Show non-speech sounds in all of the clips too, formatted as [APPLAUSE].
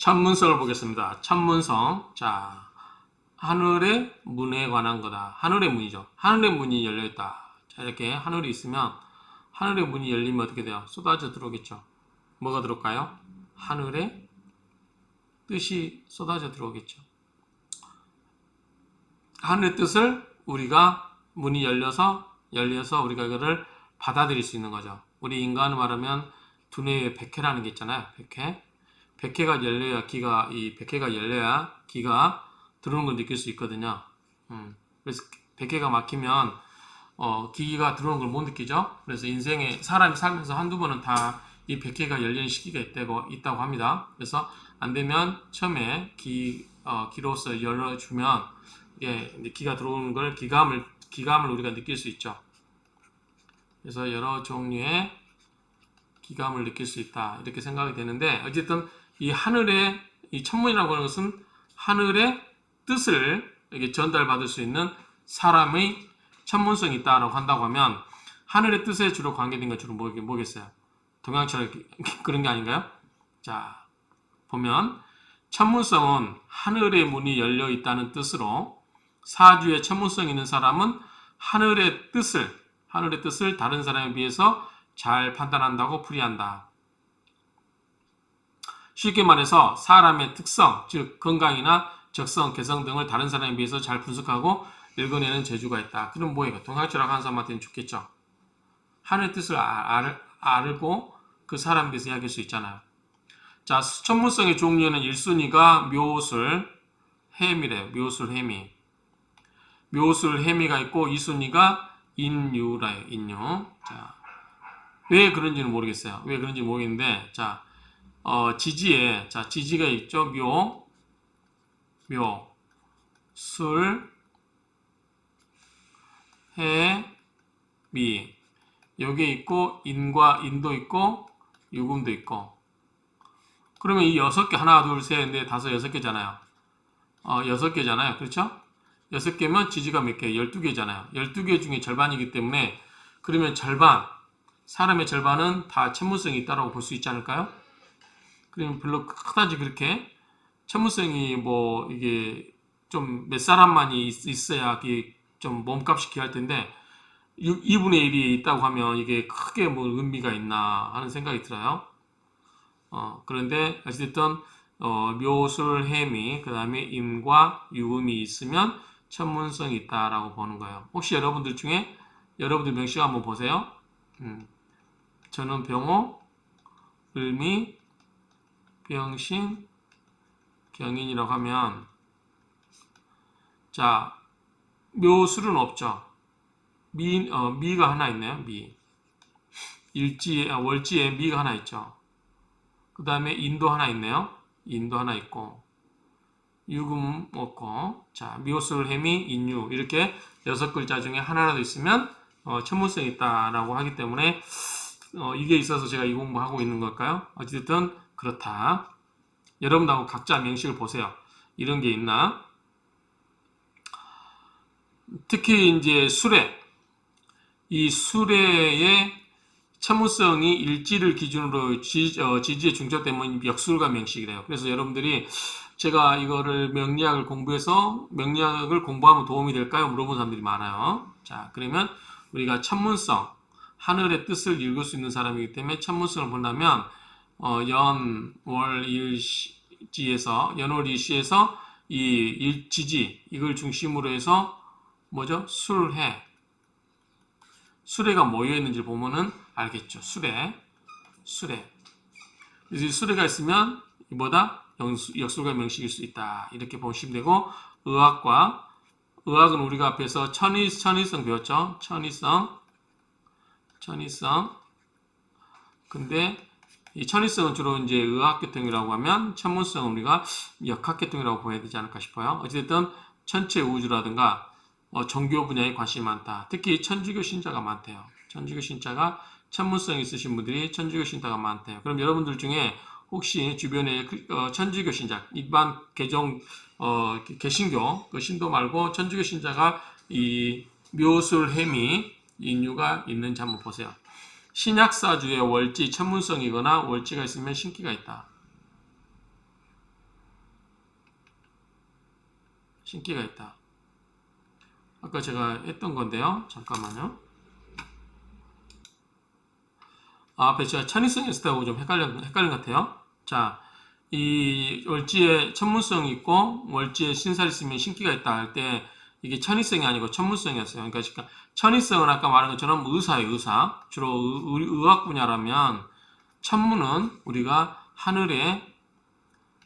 천문성을 보겠습니다. 천문성. 자, 하늘의 문에 관한 거다. 하늘의 문이죠. 하늘의 문이 열려 있다. 자, 이렇게 하늘이 있으면 하늘의 문이 열리면 어떻게 돼요? 쏟아져 들어오겠죠. 뭐가 들어올까요? 하늘의 뜻이 쏟아져 들어오겠죠. 하늘의 뜻을 우리가 문이 열려서 열려서 우리가 이거를 받아들일 수 있는 거죠. 우리 인간을 말하면 두뇌에 백회라는 게 있잖아요. 백회. 백회가 열려야 기가 이 백회가 열려야 기가 들어오는 걸 느낄 수 있거든요. 음, 그래서 백회가 막히면 어, 기가 들어오는 걸 못 느끼죠. 그래서 인생에 사람이 살면서 한두 번은 다이 백회가 열리는 시기가 있다고, 있다고 합니다. 그래서 안 되면 처음에 기, 어, 기로서 열어주면 예, 기가 들어오는 걸 기감을 기감을 우리가 느낄 수 있죠. 그래서 여러 종류의 기감을 느낄 수 있다 이렇게 생각이 되는데 어쨌든 이 하늘의 이 천문이라고 하는 것은 하늘의 뜻을 이게 전달받을 수 있는 사람의 천문성이 있다라고 한다고 하면 하늘의 뜻에 주로 관계된 건 주로 뭐, 뭐겠어요? 동양처럼 [LAUGHS] 그런 게 아닌가요? 자 보면 천문성은 하늘의 문이 열려 있다는 뜻으로 사주에 천문성 있는 사람은 하늘의 뜻을 하늘의 뜻을 다른 사람에 비해서 잘 판단한다고 풀이한다. 쉽게 말해서 사람의 특성, 즉 건강이나 적성, 개성 등을 다른 사람에 비해서 잘 분석하고 읽어내는 재주가 있다. 그럼 뭐예요? 동학철학 하는 사람한테는 좋겠죠. 하늘의 뜻을 아- 알, 알 고 그 사람에 대해서 이야기할 수 있잖아요. 자, 천문성의 종류에는 1순위가 묘술, 해미래, 묘술, 해미. 묘술, 해미가 있고 2순위가 인유라요, 인유. 자, 왜 그런지는 모르겠어요. 왜 그런지 모르겠는데, 자, 어, 지지에, 자, 지지가 있죠. 묘, 묘, 술, 해, 미. 여기에 있고, 인과 인도 있고, 유금도 있고. 그러면 이 여섯 개, 하나, 둘, 셋, 넷, 다섯, 여섯 개잖아요. 어, 여섯 개잖아요. 그렇죠? 여섯 개면 지지가 몇 개? 열두 개잖아요. 열두 개 중에 절반이기 때문에, 그러면 절반, 사람의 절반은 다 천문성이 있다라고 볼 수 있지 않을까요? 그러면 별로 그다지 그렇게 천문성이 뭐 이게 좀 몇 사람만이 있- 있어야 좀 몸값이 귀할 텐데 2분의 1이 있다고 하면 이게 크게 뭐 의미가 있나 하는 생각이 들어요. 어, 그런데 어쨌든 어, 묘술, 해미, 그 다음에 임과 유음이 있으면 천문성이 있다라고 보는 거예요. 혹시 여러분들 중에 여러분들 명식 한번 보세요. 음. 저는 병호, 을미, 병신, 경인이라고 하면 자 묘술은 없죠. 미, 어, 미가 하나 있네요. 미. 일지, 아, 월지에 미가 하나 있죠. 그 다음에 인도 하나 있네요. 인도 하나 있고 유금 없고 자 묘술, 해미, 인유 이렇게 여섯 글자 중에 하나라도 있으면 어, 천문성이 있다라고 하기 때문에 어, 이게 있어서 제가 이 공부하고 있는 걸까요? 어쨌든 그렇다. 여러분하고 각자 명식을 보세요. 이런 게 있나? 특히 이제 수레. 이 수레의 천문성이 일지를 기준으로 지, 어, 지지의 중첩되면 역술과 명식이래요. 그래서 여러분들이 제가 이거를 명리학을 공부해서 명리학을 공부하면 도움이 될까요? 물어보는 사람들이 많아요. 자, 그러면 우리가 천문성, 하늘의 뜻을 읽을 수 있는 사람이기 때문에 천문성을 본다면 어, 연, 월, 일, 시- 지에서 연월 일시에서 이 일, 지지 이걸 중심으로 해서 뭐죠? 술해 수레가 모여 있는지 보면은 알겠죠. 수레, 수레. 그래서 이 수레가 있으면 뭐다? 영수- 역술과 명식일 수 있다. 이렇게 보시면 되고 의학과 의학은 우리가 앞에서 천의 천의성 배웠죠. 천의성, 천의성. 근데 이 천의성은 주로 이제 의학계통이라고 하면 천문성은 우리가 역학계통이라고 보여야 되지 않을까 싶어요. 어쨌든 천체 우주라든가 어, 종교 분야에 관심이 많다. 특히 천주교 신자가 많대요. 천주교 신자가 천문성 있으신 분들이 천주교 신자가 많대요. 그럼 여러분들 중에 혹시 주변에 그, 어, 천주교 신자, 일반 개종 어, 개신교 그 신도 말고 천주교 신자가 이 묘술 해미 인유가 있는지 한번 보세요. 신약사주에 월지 천문성이거나 월지가 있으면 신기가 있다. 신기가 있다. 아까 제가 했던 건데요. 잠깐만요. 아, 앞에 제가 찬이성이 있었다고 좀 헷갈린, 헷갈린 것 같아요. 자, 이 월지에 천문성이 있고 월지에 신살이 있으면 신기가 있다 할 때 이게 천의성이 아니고 천문성이었어요. 그러니까 천의성은 아까 말한 것처럼 의사예요, 의사. 주로 의, 의, 학 분야라면 천문은 우리가 하늘의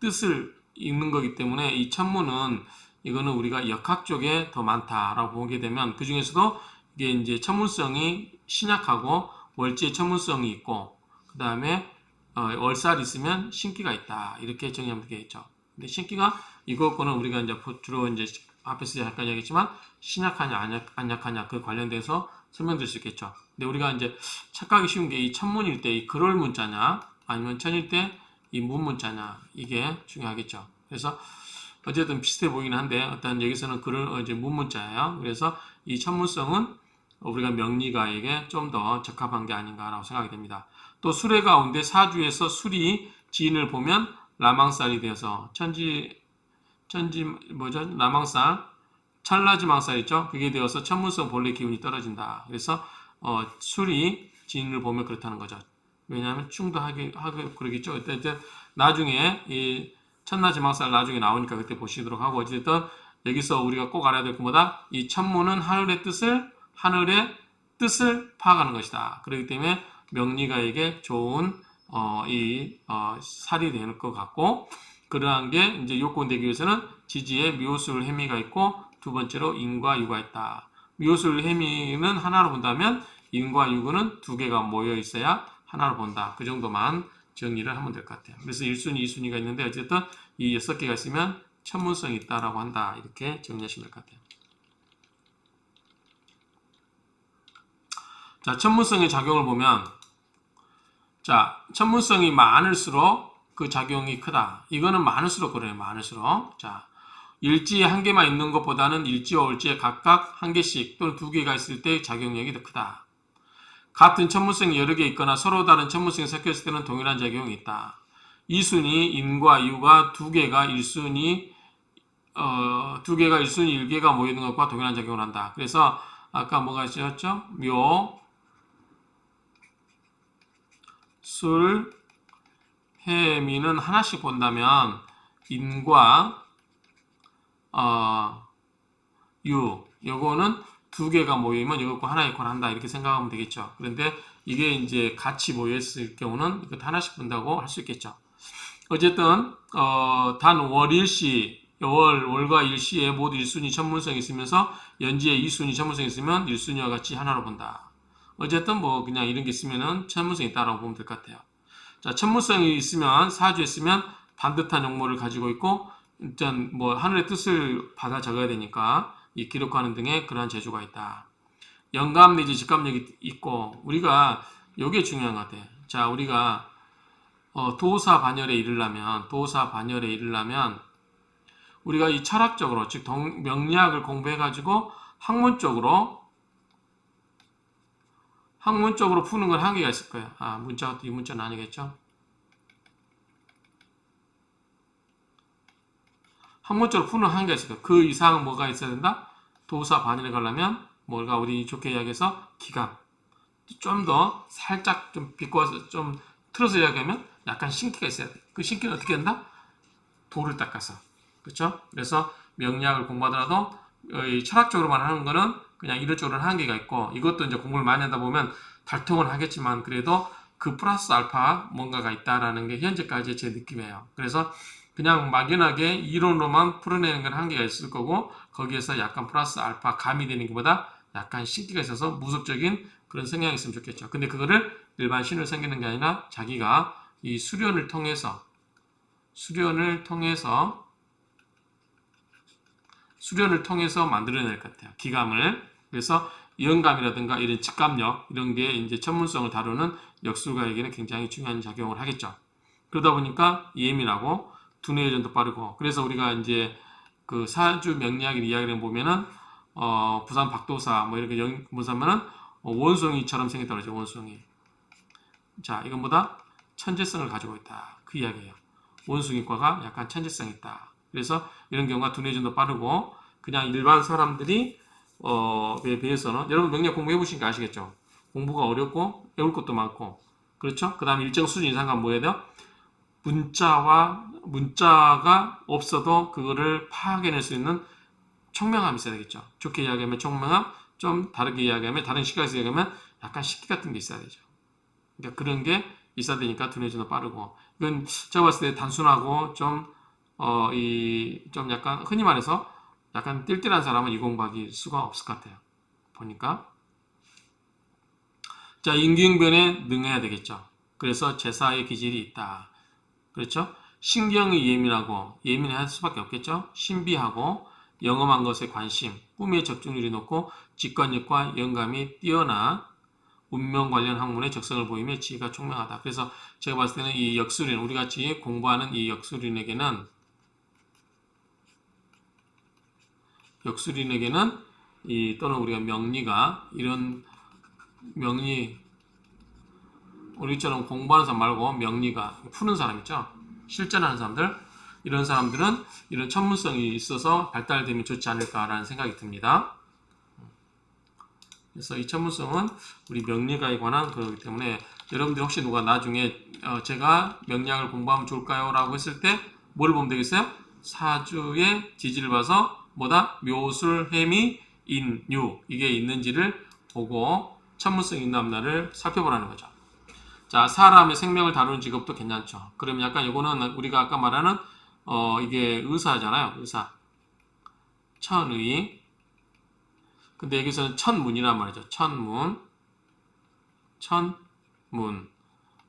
뜻을 읽는 거기 때문에 이 천문은 이거는 우리가 역학 쪽에 더 많다라고 보게 되면 그 중에서도 이게 이제 천문성이 신약하고 월지의 천문성이 있고 그 다음에 어, 월살이 있으면 신기가 있다 이렇게 정의하면 되겠죠. 근데 신기가 이거거는 우리가 이제 주로 이제 앞에서 잠깐 얘기했지만 신약하냐 안약, 안약하냐 그 관련돼서 설명드릴 수 있겠죠. 근데 우리가 이제 착각이 쉬운 게 이 천문일 때 이 그럴 문자냐 아니면 천일 때 이 문 문자냐 이게 중요하겠죠. 그래서 어쨌든 비슷해 보이긴 한데 어떤 여기서는 글을 어, 이제 문 문자예요. 그래서 이 천문성은 우리가 명리가에게 좀 더 적합한 게 아닌가라고 생각이 됩니다. 또 수레 가운데 사주에서 술이 지인을 보면 라망살이 되어서 천지 천지 뭐죠? 라망살 찰나지망살 있죠? 그게 되어서 천문성 본래 기운이 떨어진다. 그래서 어, 술이 지인을 보면 그렇다는 거죠. 왜냐하면 충도하게 하고 그러겠죠. 그때 이제 나중에 이 천나지망살 나중에 나오니까 그때 보시도록 하고 어쨌든 여기서 우리가 꼭 알아야 될 것보다 이 천문은 하늘의 뜻을 하늘의 뜻을 파악하는 것이다. 그렇기 때문에 명리가에게 좋은 어, 이 어, 살이 되는 것 같고 그러한 게 이제 요건되기 위해서는 지지에 미호술 해미가 있고 두 번째로 인과 유가 있다. 미호술 해미는 하나로 본다면 인과 유구는 두 개가 모여 있어야 하나로 본다. 그 정도만 정리를 하면 될 것 같아요. 그래서 1순위, 2순위가 있는데 어쨌든 이 여섯 개가 있으면 천문성이 있다라고 한다. 이렇게 정리하시면 될 것 같아요. 자, 천문성의 작용을 보면 자, 천문성이 많을수록 그 작용이 크다. 이거는 많을수록 그래요. 많을수록. 자, 일지에 한 개만 있는 것보다는 일지와 월지에 각각 한 개씩 또는 두 개가 있을 때 작용력이 더 크다. 같은 천문성이 여러 개 있거나 서로 다른 천문성이 섞였을 때는 동일한 작용이 있다. 이순위 인과 유가 두 개가 일순위 어, 두 개가 일순위 일개가 모여 있는 것과 동일한 작용을 한다. 그래서 아까 뭐가 있었죠? 묘, 술, 해미는 하나씩 본다면 인과 어, 유 요거는 두 개가 모이면 이것과 하나 이퀄 한다 이렇게 생각하면 되겠죠. 그런데 이게 이제 같이 모였을 경우는 이것 하나씩 본다고 할 수 있겠죠. 어쨌든 어, 단 월일시 월 월과 일시에 모두 일순위 천문성이 있으면서 연지에 이순위 천문성이 있으면 일순위와 같이 하나로 본다. 어쨌든 뭐 그냥 이런 게 있으면은 천문성이 있다라고 보면 될 것 같아요. 자, 천문성이 있으면 사주에 있으면 반듯한 용모를 가지고 있고 일단 뭐 하늘의 뜻을 받아 적어야 되니까 이 기록하는 등의 그러한 재주가 있다. 영감 내지 직감력이 있고 우리가 요게 중요한 것 같아. 자, 우리가 어, 도사 반열에 이르려면 도사 반열에 이르려면 우리가 이 철학적으로 즉 동, 명리학을 공부해 가지고 학문적으로 학문적으로 푸는 건 한계가 있을 거예요. 아, 문자가 이 문자는 아니겠죠? 학문적으로 푸는 한계가 있을 거예요. 그 이상은 뭐가 있어야 된다? 도사 반열에 가려면 뭘가 우리 좋게 이야기해서 기감. 좀더 살짝 좀 비꼬아서 좀 틀어서 이야기하면 약간 신기가 있어야 돼. 그 신기는 어떻게 한다? 돌을 닦아서. 그렇죠? 그래서 명리학을 공부하더라도 이 철학적으로만 하는 거는 그냥 이론적으로는 한계가 있고 이것도 이제 공부를 많이 하다 보면 달통은 하겠지만 그래도 그 플러스 알파 뭔가가 있다라는 게 현재까지의 제 느낌이에요. 그래서 그냥 막연하게 이론으로만 풀어내는 건 한계가 있을 거고 거기에서 약간 플러스 알파 감이 되는 것보다 약간 신기가 있어서 무속적인 그런 성향이 있으면 좋겠죠. 근데 그거를 일반 신을 섬기는 게 아니라 자기가 이 수련을 통해서 수련을 통해서 수련을 통해서 만들어낼 것 같아요. 기감을. 그래서 영감이라든가 이런 직감력 이런 게 이제 전문성을 다루는 역술가에게는 굉장히 중요한 작용을 하겠죠. 그러다 보니까 예민하고 두뇌 회전도 빠르고 그래서 우리가 이제 그 사주 명리학을 이야기를 보면은 어 부산 박도사 뭐 이렇게 영 보자면은 어 원숭이처럼 생겼다 그러죠 원숭이. 자 이건보다 천재성을 가지고 있다 그 이야기예요. 원숭이과가 약간 천재성 이 있다. 그래서 이런 경우가 두뇌 전도 빠르고 그냥 일반 사람들이 어에 비해서는 여러분 명리학 공부해 보시니까 아시겠죠? 공부가 어렵고 외울 것도 많고 그렇죠? 그다음에 일정 수준 이상 가면 뭐 해야 돼요? 문자와 문자가 없어도 그거를 파악해낼 수 있는 청명함이 있어야 되겠죠. 좋게 이야기하면 청명함, 좀 다르게 이야기하면 다른 시각에서 이야기하면 약간 식기 같은 게 있어야 되죠. 그러니까 그런 게 있어야 되니까 두뇌 전도 빠르고 이건 제가 봤을 때 단순하고 좀 어 이 좀 약간 흔히 말해서 약간 띨띨한 사람은 이 공부하기 수가 없을 것 같아요. 보니까 자 인기응변에 능해야 되겠죠. 그래서 제사의 기질이 있다. 그렇죠? 신경이 예민하고 예민할 수밖에 없겠죠. 신비하고 영험한 것에 관심, 꿈에 적중률이 높고 직관력과 영감이 뛰어나 운명 관련 학문에 적성을 보이며 지혜가 총명하다. 그래서 제가 봤을 때는 이 역술인, 우리 같이 공부하는 이 역술인에게는 역술인에게는 이 또는 우리가 명리가 이런 명리 우리처럼 공부하는 사람 말고 명리가 푸는 사람 있죠. 실전하는 사람들 이런 사람들은 이런 전문성이 있어서 발달되면 좋지 않을까라는 생각이 듭니다. 그래서 이 전문성은 우리 명리가에 관한 그렇기 때문에 여러분들 혹시 누가 나중에 어, 제가 명리학을 공부하면 좋을까요? 라고 했을 때 뭘 보면 되겠어요? 사주의 지지를 봐서 뭐다? 묘술, 해미, 인 유 이게 있는지를 보고 전문성 있는 없나를 살펴보라는 거죠. 자, 사람의 생명을 다루는 직업도 괜찮죠. 그럼 약간 이거는 우리가 아까 말하는 어 이게 의사잖아요. 의사. 천의. 근데 여기서는 천문이란 말이죠. 천문. 천문.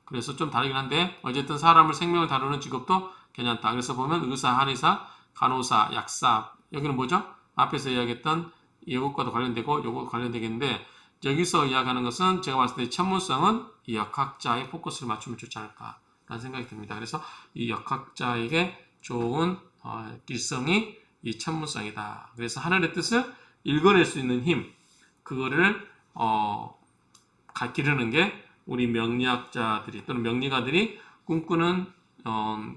그래서 좀 다르긴 한데 어쨌든 사람을 생명을 다루는 직업도 괜찮다. 그래서 보면 의사, 한의사, 간호사, 약사. 여기는 뭐죠? 앞에서 이야기했던 이것과도 관련되고 요거 관련되겠는데 여기서 이야기하는 것은 제가 봤을 때 천문성은 이 역학자의 포커스를 맞추면 좋지 않을까라는 생각이 듭니다. 그래서 이 역학자에게 좋은 어, 일성이 이 천문성이다. 그래서 하늘의 뜻을 읽어낼 수 있는 힘, 그거를 어, 가- 기르는 게 우리 명리학자들이 또는 명리가들이 꿈꾸는 어,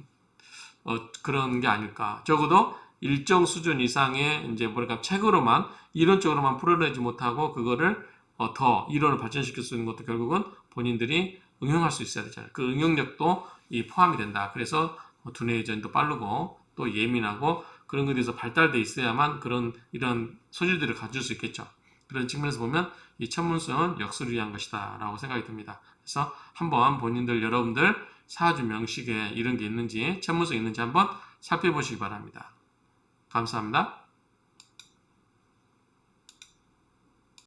어, 그런 게 아닐까. 적어도 일정 수준 이상의 이제 뭐랄까 책으로만 이론적으로만 풀어내지 못하고 그거를 어, 더 이론을 발전시킬 수 있는 것도 결국은 본인들이 응용할 수 있어야 되잖아요. 그 응용력도 이 포함이 된다. 그래서 어, 두뇌 회전도 빠르고 또 예민하고 그런 것에 대해서 발달돼 있어야만 그런 이런 소질들을 가질 수 있겠죠. 그런 측면에서 보면 이 천문성은 역술을 위한 것이다라고 생각이 듭니다. 그래서 한번 본인들 여러분들 사주 명식에 이런 게 있는지 천문성 있는지 한번 살펴보시기 바랍니다. 감사합니다.